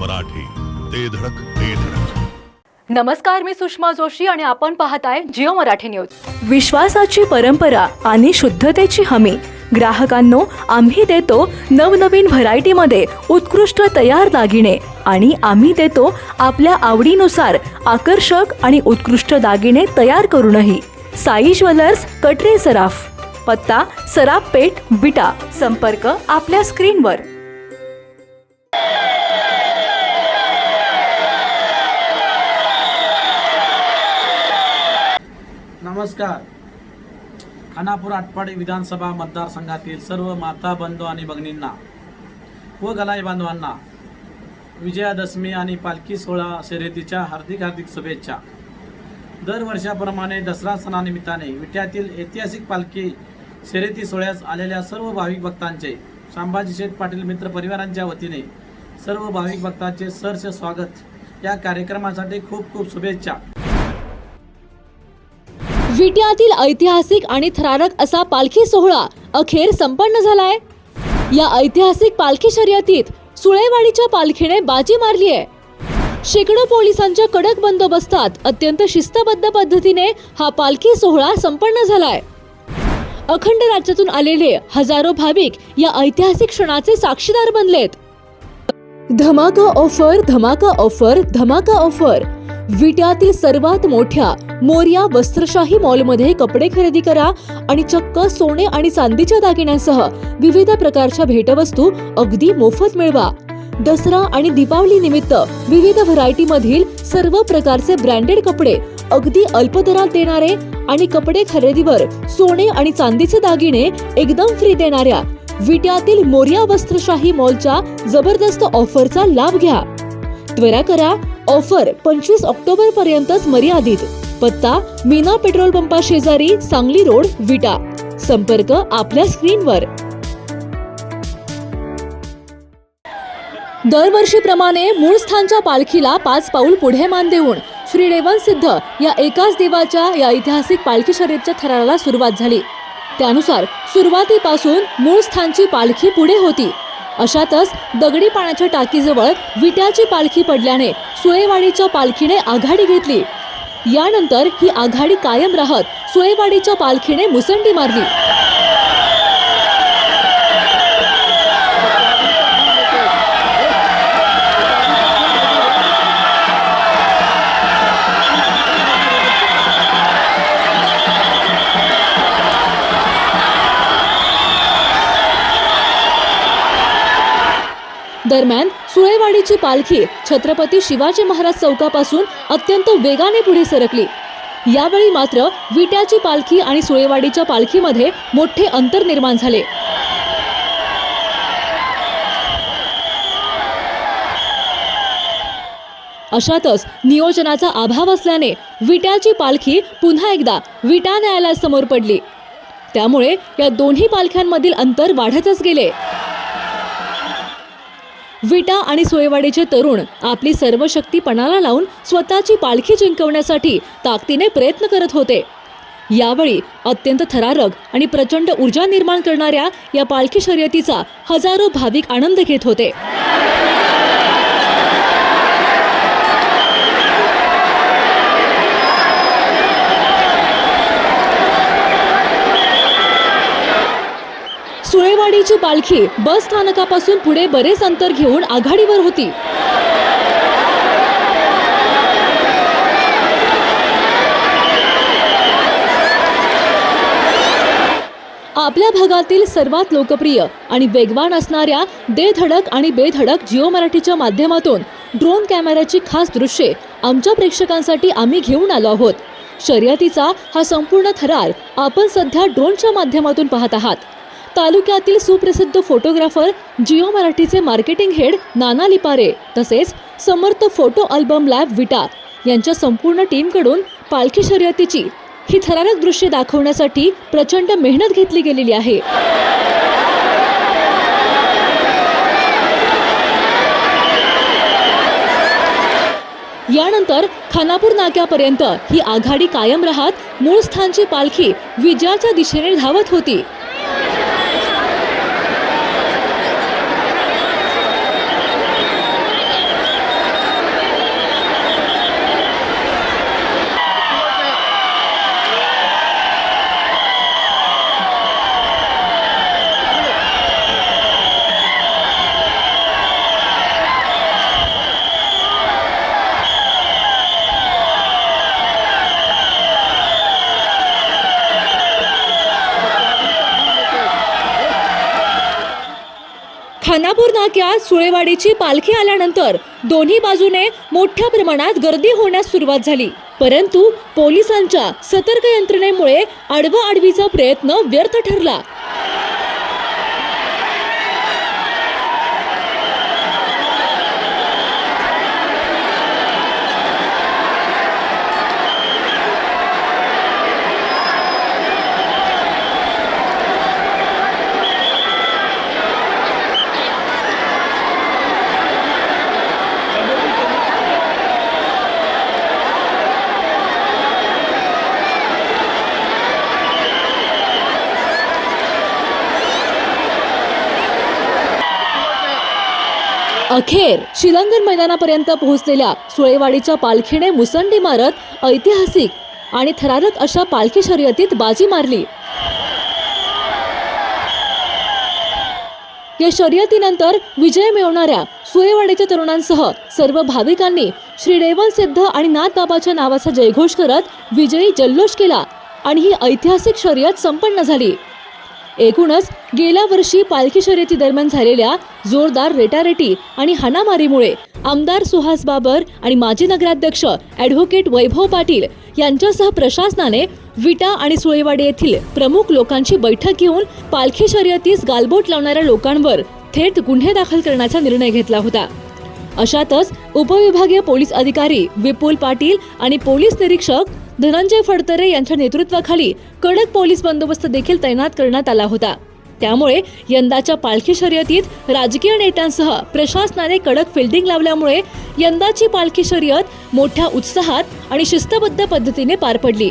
मराठी. ते धडक ते धडक. नमस्कार मी सुषमा जोशी आणि आपण पाहताय जिओ मराठी न्यूज. विश्वासाची परंपरा आणि शुद्धतेची हमी. ग्राहकांनो आम्ही देतो नवनवीन व्हरायटीमध्ये उत्कृष्ट तयार दागिने आणि आम्ही देतो आपल्या आवडीनुसार आकर्षक आणि उत्कृष्ट दागिने तयार करूनही. साई ज्वेलर्स कटरे सराफ. पत्ता सराफ पेठ विटा. संपर्क आपल्या स्क्रीनवर. नमस्कार. खानापूर आटपाडी विधानसभा मतदारसंघातील सर्व माता बंधू आणि भगिनींना व गलाई बांधवांना विजयादशमी आणि पालखी सोहळा शर्यतीच्या हार्दिक हार्दिक शुभेच्छा. दरवर्षाप्रमाणे दसरा सणानिमित्ताने विट्यातील ऐतिहासिक पालखी शर्यती सोहळ्यास आलेल्या सर्व भाविक भक्तांचे संभाजी शेठ पाटील मित्र परिवारांच्या वतीने सर्व भाविक भक्तांचे सरसे स्वागत. या कार्यक्रमासाठी खूप खूप शुभेच्छा. विट्यातील ऐतिहासिक आणि थरारक असा पालखी सोहळा अखेर संपन्न झालाय. या ऐतिहासिक पालखी शर्यतीत सुळेवाडीच्या पालखीने बाजी मारली आहे. शेकडो पोलिसांच्या कडक बंदोबस्तात अत्यंत शिस्तबद्ध पद्धतीने हा पालखी सोहळा संपन्न झालाय. अखंड राज्यातून आलेले हजारो भाविक या ऐतिहासिक क्षणाचे साक्षीदार बनलेत. धमाका ऑफर धमाका ऑफर धमाका ऑफर. विट्यातील सर्वात मोठ्या मोर्या वस्त्रशाही मॉलमध्ये कपडे खरेदी करा आणि चक्क सोने आणि चांदीच्या दागिन्यांसह विविध प्रकारच्या भेटवस्तू अगदी मोफत मिळवा. दसरा आणि दीपावली निमित्त विविध व्हरायटी मधील सर्व प्रकारचे ब्रँडेड कपडे अगदी अल्प दरात देणारे आणि कपडे खरेदीवर सोने आणि चांदीचे दागिने एकदम फ्री देणाऱ्या विट्यातील मोर्या वस्त्रशाही मॉलच्या जबरदस्त ऑफरचा लाभ घ्या. त्वरा करा ऑफर पंचवीस ऑक्टोबर पर्यंतच मर्यादित. पत्ता मीना पेट्रोल पंपा शेजारी सांगली रोड विटा. संपर्क आपल्या स्क्रीनवर. दरवर्षीप्रमाणे मूळ स्थानच्या पालखीला पाच पाऊल पुढे मान देऊन श्री रेवण सिद्ध या एकाच देवाच्या या ऐतिहासिक पालखी शर्यतच्या थराराला सुरुवात झाली. त्यानुसार सुरुवातीपासून मूळ स्थानची पालखी पुढे होती. अशातच दगडी पाण्याच्या टाकीजवळ विट्याची पालखी पडल्याने सुळेवाडीच्या पालखीने आघाडी घेतली. यानंतर ही आघाडी कायम राहत सुळेवाडीच्या पालखीने मुसंडी मारली. दरम्यान सुळेवाडीची पालखी छत्रपती शिवाजी महाराज चौकापासून अत्यंत वेगाने पुढे सरकली. यावेळी मात्र विट्याची पालखी आणि सुळेवाडीच्या पालखीमध्ये मोठे अंतर निर्माण झाले. अशातच नियोजनाचा अभाव असल्याने विट्याची पालखी पुन्हा एकदा विटा न्यायालयासमोर पडली. त्यामुळे या दोन्ही पालख्यांमधील अंतर वाढतच गेले. विटा आणि सोयवाडीचे तरुण आपली सर्व शक्ती पणाला लावून स्वतःची पालखी जिंकवण्यासाठी ताकदीने प्रयत्न करत होते. यावेळी अत्यंत थरारक आणि प्रचंड ऊर्जा निर्माण करणाऱ्या या पालखी शर्यतीचा हजारो भाविक आनंद घेत होते. आघाडीची पालखी बस स्थानकापासून पुढे बरेच अंतर घेऊन आघाडीवर होती. आपल्या भागातील सर्वात लोकप्रिय आणि वेगवान असणाऱ्या दे धडक आणि बेधडक जिओ मराठीच्या माध्यमातून ड्रोन कॅमेऱ्याची खास दृश्ये आमच्या प्रेक्षकांसाठी आम्ही घेऊन आलो आहोत. शर्यतीचा हा संपूर्ण थरार आपण सध्या ड्रोनच्या माध्यमातून पाहत आहात. तालुक्यातील सुप्रसिद्ध फोटोग्राफर जिओ मराठीचे मार्केटिंग हेड नाना लिपारे तसेच Samarth photo album lab Vita यांच्या संपूर्ण टीमकडून पालखी शर्यतीची ही थरारक दृश्ये दाखवण्यासाठी प्रचंड मेहनत घेतली गेलेली आहे. यानंतर खानापूर नाक्यापर्यंत ही आघाडी कायम राहत मूळ स्थानची पालखी विजयाच्या दिशेने धावत होती. नाक्यात सुळेवाडीची पालखी आल्यानंतर दोन्ही बाजूने मोठ्या प्रमाणात गर्दी होण्यास सुरुवात झाली. परंतु पोलिसांच्या सतर्क यंत्रणेमुळे आडवा आडवीचा प्रयत्न व्यर्थ ठरला. अखेर शिलांगण मैदानापर्यंत पोहोचलेल्या सुळेवाडीच्या पालखीने मुसंडी मारत ऐतिहासिक आणि थरारक अशा पालखी शर्यतीत बाजी मारली. या शर्यतीनंतर विजय मिळवणाऱ्या सुळेवाडीच्या तरुणांसह सर्व भाविकांनी श्री रेवण सिद्ध आणि नाथबाबाच्या नावाचा जयघोष करत विजयी जल्लोष केला आणि ही ऐतिहासिक शर्यत संपन्न झाली. एकूणच गेल्या वर्षी पालखी शर्यती दरम्यान झालेल्या जोरदार रेटारेटी आणि हाणामारीमुळे आमदार सुहास बाबर आणि माजी नगराध्यक्ष ॲडव्होकेट वैभव पाटील यांच्यासह प्रशासनाने विटा आणि सुळेवाडी येथील प्रमुख लोकांची बैठक घेऊन पालखी शर्यतीस गालबोट लावणाऱ्या लोकांवर थेट गुन्हे दाखल करण्याचा निर्णय घेतला होता. अशातच उपविभागीय पोलीस अधिकारी विपुल पाटील आणि पोलीस निरीक्षक धनंजय फडतरे यांच्या नेतृत्वाखाली कडक पोलीस बंदोबस्त देखील तैनात करण्यात आला होता. त्यामुळे यंदाच्या पालखी शर्यतीत राजकीय नेत्यांसह प्रशासनाने कडक फिल्डिंग लावल्यामुळे यंदाची पालखी शर्यत मोठ्या उत्साहात आणि शिस्तबद्ध पद्धतीने पार पडली.